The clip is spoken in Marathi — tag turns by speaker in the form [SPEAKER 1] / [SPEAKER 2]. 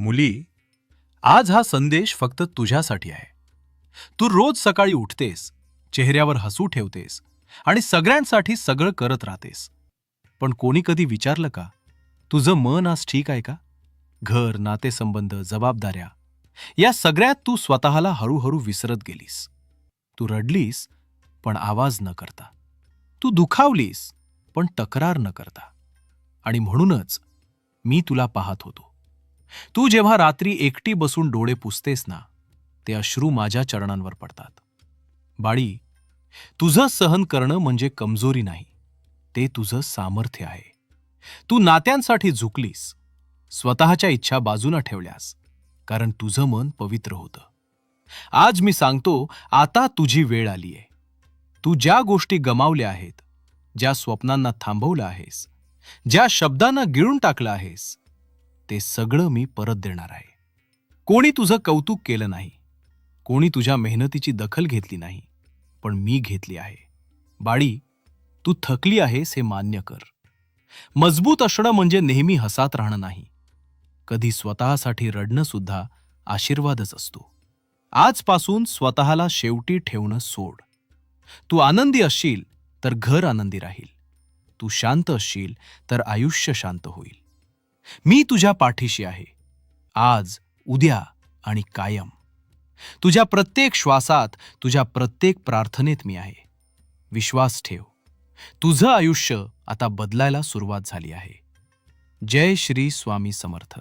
[SPEAKER 1] मुली आज हा संदेश फक्त तुझ्यासाठी आहे. तू रोज सकाळी उठतेस चेहऱ्यावर हसू ठेवतेस आणि सगळ्यांसाठी सगळं करत राहतेस. पण कोणी कधी विचारलं का तुझं मन आज ठीक आहे का? घर नातेसंबंध जबाबदाऱ्या या सगळ्यात तू स्वतःला हळूहळू विसरत गेलीस. तू रडलीस पण आवाज न करता. तू दुखावलीस पण तक्रार न करता. आणि म्हणूनच मी तुला पाहत होतो. तू जेव्हा रात्री एकटी बसून डोळे पुसतेस ना ते अश्रू माझ्या चरणांवर पडतात. बाळी तुझं सहन करणं म्हणजे कमजोरी नाही ते तुझं सामर्थ्य आहे. तू नात्यांसाठी झुकलीस स्वतःच्या इच्छा बाजूला ठेवल्यास कारण तुझं मन पवित्र होतं. आज मी सांगतो आता तुझी वेळ आली आहे तू ज्या गोष्टी गमावल्या आहेत ज्या स्वप्नांना थांबवलं आहेस ज्या शब्दांना गिळून टाकलं आहेस ते सगळं मी परत देणार आहे. कोणी तुझं कौतुक केलं नाही. कोणी तुझ्या मेहनतीची दखल घेतली नाही. पण मी घेतली आहे. बाळी तू थकली आहेस हे मान्य कर. मजबूत असणं म्हणजे नेहमी हसात राहणं नाही. कधी स्वतःसाठी रडणं सुद्धा आशीर्वादच असतो. आजपासून स्वतःला शेवटी ठेवणं सोड. तू आनंदी असशील तर घर आनंदी राहील. तू शांत असशील तर आयुष्य शांत होईल. मी तुझ्या पाठीशी आहे. आज उद्या आणि कायम. तुझ्या प्रत्येक श्वासात तुझ्या प्रत्येक प्रार्थनेत मी आहे. विश्वास ठेव. तुझं आयुष्य आता बदलायला सुरुवात झाली आहे. जय श्री स्वामी समर्थ.